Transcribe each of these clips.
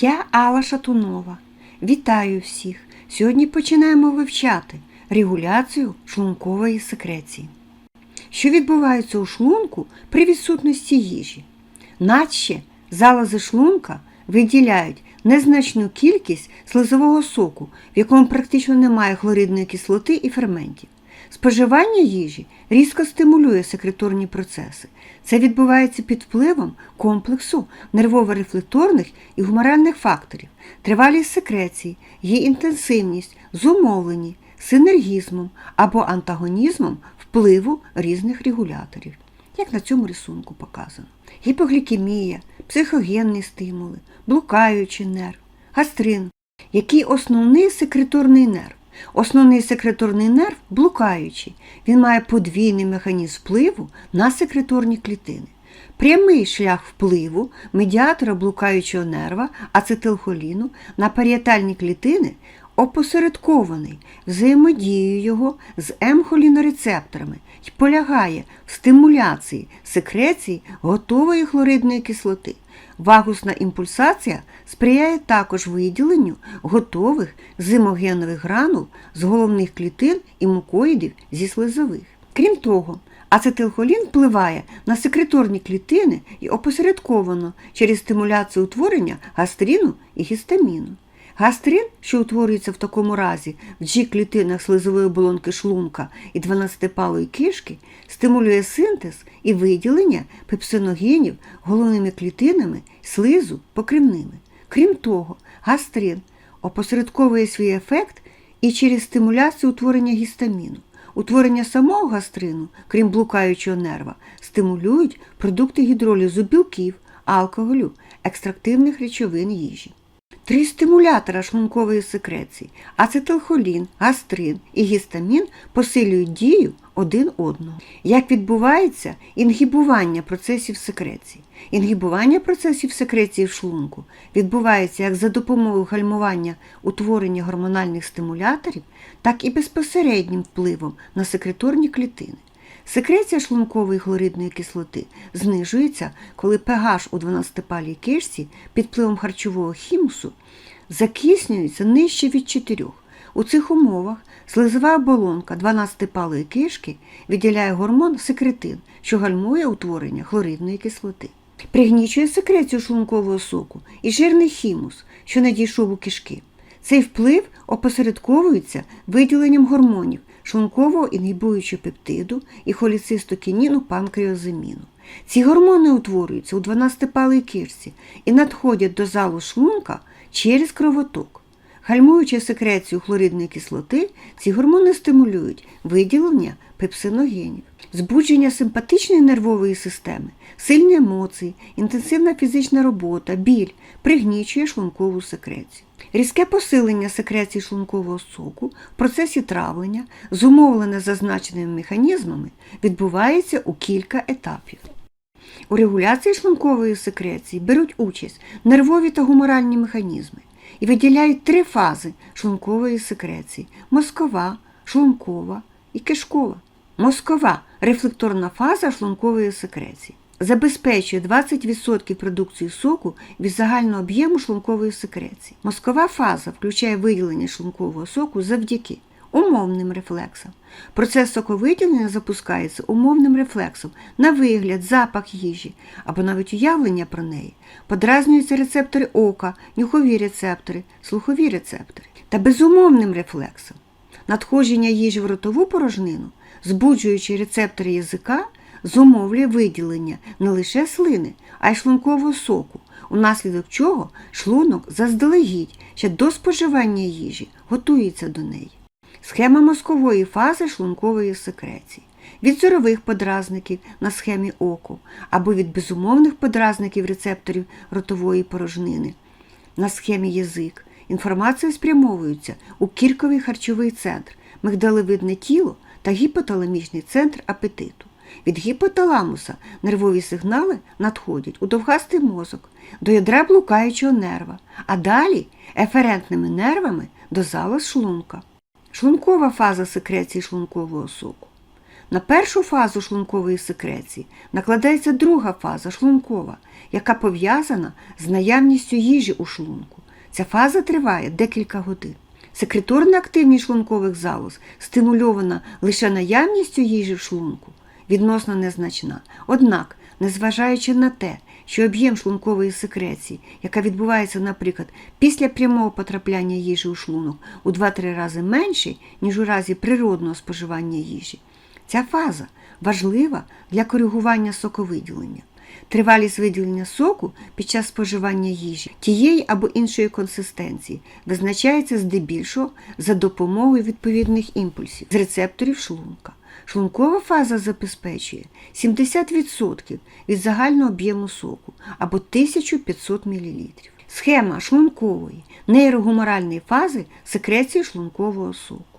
Я Алла Шатунова. Вітаю всіх! Сьогодні починаємо вивчати регуляцію шлункової секреції. Що відбувається у шлунку при відсутності їжі? Наче залози шлунка виділяють незначну кількість слизового соку, в якому практично немає хлоридної кислоти і ферментів. Споживання їжі різко стимулює секреторні процеси. Це відбувається під впливом комплексу нервово-рефлекторних і гуморальних факторів, тривалість секреції, її інтенсивність зумовлені синергізмом або антагонізмом впливу різних регуляторів, як на цьому рисунку показано. Гіпоглікемія, психогенні стимули, блукаючий нерв, гастрин, який основний секреторний нерв. Основний секреторний нерв блукаючий. Він має подвійний механізм впливу на секреторні клітини. Прямий шлях впливу медіатора блукаючого нерва ацетилхоліну на паріетальні клітини опосередкований взаємодією його з М-холінорецепторами і полягає в стимуляції секреції готової хлоридної кислоти. Вагусна імпульсація сприяє також виділенню готових зимогенових гранул з головних клітин і мукоїдів зі слизових. Крім того, ацетилхолін впливає на секреторні клітини і опосередковано через стимуляцію утворення гастрину і гістаміну. Гастрин, що утворюється в такому разі в G-клітинах слизової оболонки шлунка і 12-палої кишки, стимулює синтез і виділення пепсиногенів головними клітинами слизу покривними. Крім того, гастрин опосередковує свій ефект і через стимуляцію утворення гістаміну. Утворення самого гастрину, крім блукаючого нерва, стимулюють продукти гідролізу білків, алкоголю, екстрактивних речовин їжі. Три стимулятора шлункової секреції ацетилхолін, гастрин і гістамін посилюють дію один одного. Як відбувається інгібування процесів секреції? Інгібування процесів секреції в шлунку відбувається як за допомогою гальмування утворення гормональних стимуляторів, так і безпосереднім впливом на секреторні клітини. Секреція шлункової хлоридної кислоти знижується, коли pH у 12-палій кишці під впливом харчового хімусу закиснюється нижче від 4. У цих умовах слизова оболонка 12-палої кишки виділяє гормон секретин, що гальмує утворення хлоридної кислоти. Пригнічує секрецію шлункового соку і жирний хімус, що надійшов у кишки. Цей вплив опосередковується виділенням гормонів шлункового інгібуючого пептиду і холіцистокініну панкреозаміну. Ці гормони утворюються у 12-палій кишці і надходять до залу шлунка через кровоток. Гальмуючи секрецію хлоридної кислоти, ці гормони стимулюють виділення пепсиногенів, збудження симпатичної нервової системи, сильні емоції, інтенсивна фізична робота, біль пригнічує шлункову секрецію. Різке посилення секреції шлункового соку в процесі травлення, зумовлене зазначеними механізмами, відбувається у кілька етапів. У регуляції шлункової секреції беруть участь нервові та гуморальні механізми і виділяють три фази шлункової секреції мозкова, шлункова і кишкова. Мозкова рефлекторна фаза шлункової секреції забезпечує 20% продукції соку від загального об'єму шлункової секреції. Мозкова фаза включає виділення шлункового соку завдяки умовним рефлексам. Процес соковиділення запускається умовним рефлексом на вигляд, запах їжі або навіть уявлення про неї. Подразнюються рецептори ока, нюхові рецептори, слухові рецептори та безумовним рефлексом. Надходження їжі в ротову порожнину, збуджуючи рецептори язика, зумовлює виділення не лише слини, а й шлункового соку, унаслідок чого шлунок заздалегідь ще до споживання їжі готується до неї. Схема мозкової фази шлункової секреції. Від зорових подразників на схемі оку або від безумовних подразників рецепторів ротової порожнини на схемі язик. Інформація спрямовується у кірковий харчовий центр, мигдалевидне тіло та гіпоталамічний центр апетиту. Від гіпоталамуса нервові сигнали надходять у довгастий мозок, до ядра блукаючого нерва, а далі еферентними нервами до залоз шлунка. Шлункова фаза секреції шлункового соку. На першу фазу шлункової секреції накладається друга фаза шлункова, яка пов'язана з наявністю їжі у шлунку. Ця фаза триває декілька годин. Секреторна активність шлункових залоз стимульована лише наявністю їжі в шлунку, відносно незначна. Однак, незважаючи на те, що об'єм шлункової секреції, яка відбувається, наприклад, після прямого потрапляння їжі у шлунок у 2-3 рази менший, ніж у разі природного споживання їжі, ця фаза важлива для коригування соковиділення. Тривалість виділення соку під час споживання їжі тієї або іншої консистенції визначається здебільшого за допомогою відповідних імпульсів з рецепторів шлунка. Шлункова фаза забезпечує 70% від загального об'єму соку або 1500 мл. Схема шлункової нейрогуморальної фази секреції шлункового соку.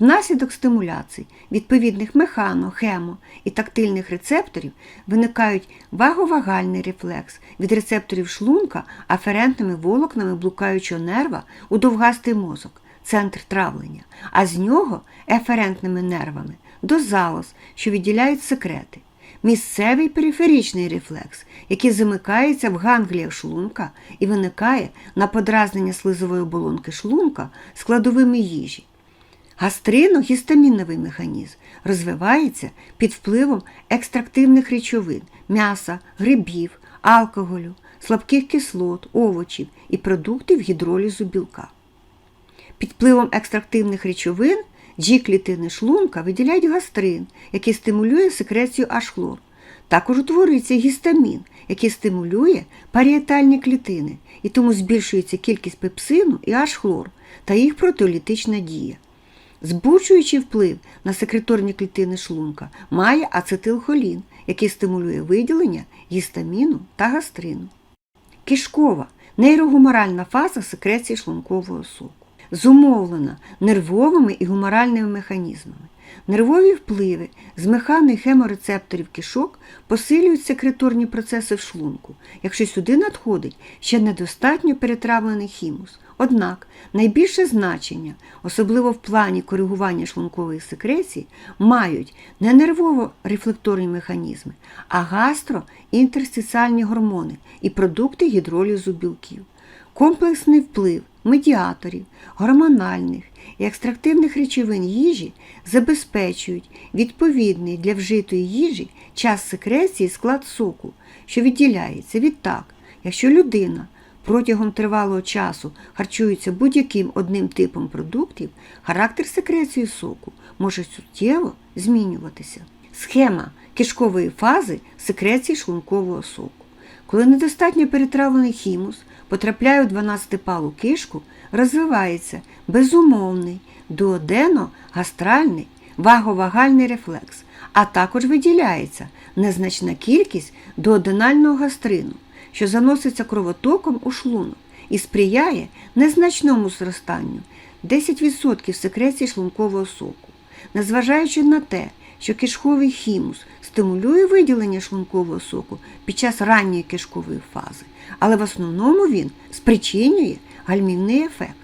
Внаслідок стимуляцій відповідних механо, хемо і тактильних рецепторів виникають ваговагальний рефлекс від рецепторів шлунка аферентними волокнами блукаючого нерва у довгастий мозок, центр травлення, а з нього еферентними нервами до залоз, що відділяють секрети. Місцевий периферичний рефлекс, який замикається в гангліях шлунка і виникає на подразнення слизової оболонки шлунка складовими їжі. Гастрино-гістаміновий механізм розвивається під впливом екстрактивних речовин м'яса, грибів, алкоголю, слабких кислот, овочів і продуктів гідролізу білка. Під впливом екстрактивних речовин G-клітини шлунка виділяють гастрин, який стимулює секрецію H-хлор. Також утворюється гістамін, який стимулює паріетальні клітини, і тому збільшується кількість пепсину і H-хлор та їх протеолітична дія. Збуджуючий вплив на секреторні клітини шлунка має ацетилхолін, який стимулює виділення гістаміну та гастрину. Кишкова нейрогуморальна фаза секреції шлункового соку. Зумовлена нервовими і гуморальними механізмами. Нервові впливи з механо- хеморецепторів кишок посилюють секреторні процеси в шлунку, якщо сюди надходить ще недостатньо перетравлений хімус. Однак найбільше значення, особливо в плані коригування шлункової секреції, мають не нервово-рефлекторні механізми, а гастроінтерстиціальні гормони і продукти гідролізу білків. Комплексний вплив медіаторів, гормональних і екстрактивних речовин їжі забезпечують відповідний для вжитої їжі час секреції склад соку, що відділяється. Відтак, якщо людина протягом тривалого часу харчується будь-яким одним типом продуктів, характер секреції соку може суттєво змінюватися. Схема кишкової фази секреції шлункового соку. Коли недостатньо перетравлений хімус потрапляє у 12-палу кишку, розвивається безумовний дуодено-гастральний ваговагальний рефлекс, а також виділяється незначна кількість дуоденального гастрину, що заноситься кровотоком у шлунок і сприяє незначному зростанню 10% секреції шлункового соку. Незважаючи на те, що кишковий хімус стимулює виділення шлункового соку під час ранньої кишкової фази, але в основному він спричинює гальмівний ефект.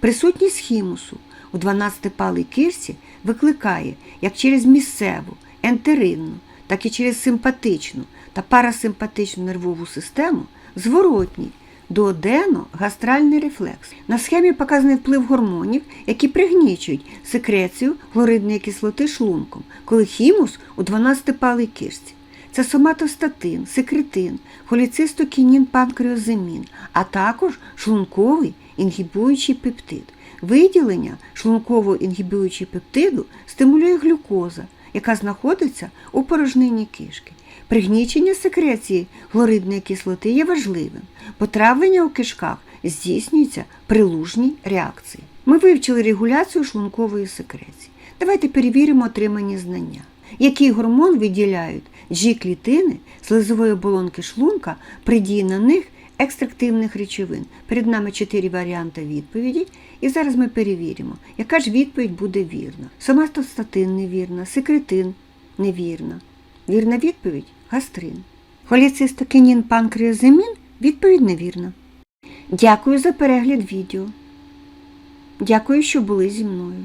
Присутність хімусу у 12-палій кишці викликає як через місцеву, ентеринну, так і через симпатичну та парасимпатичну нервову систему зворотній дуодено-гастральний рефлекс. На схемі показаний вплив гормонів, які пригнічують секрецію хлоридної кислоти шлунком, коли хімус у 12-палій кишці. Це соматостатин, секретин, холіцистокінін панкреозимін, а також шлунковий інгібуючий пептид. Виділення шлункового інгібуючого пептиду стимулює глюкоза, яка знаходиться у порожнині кишки. Пригнічення секреції хлоридної кислоти є важливим. Потравлення у кишках здійснюється при лужній реакції. Ми вивчили регуляцію шлункової секреції. Давайте перевіримо отримані знання. Який гормон виділяють G-клітини слизової оболонки шлунка при дії на них екстрактивних речовин? Перед нами чотири варіанти відповіді, і зараз ми перевіримо, яка ж відповідь буде вірна. Соматостатин невірна, секретин невірна. Вірна відповідь гастрин. Холіцистокінін панкреозимін відповідь невірна. Дякую за перегляд відео. Дякую, що були зі мною.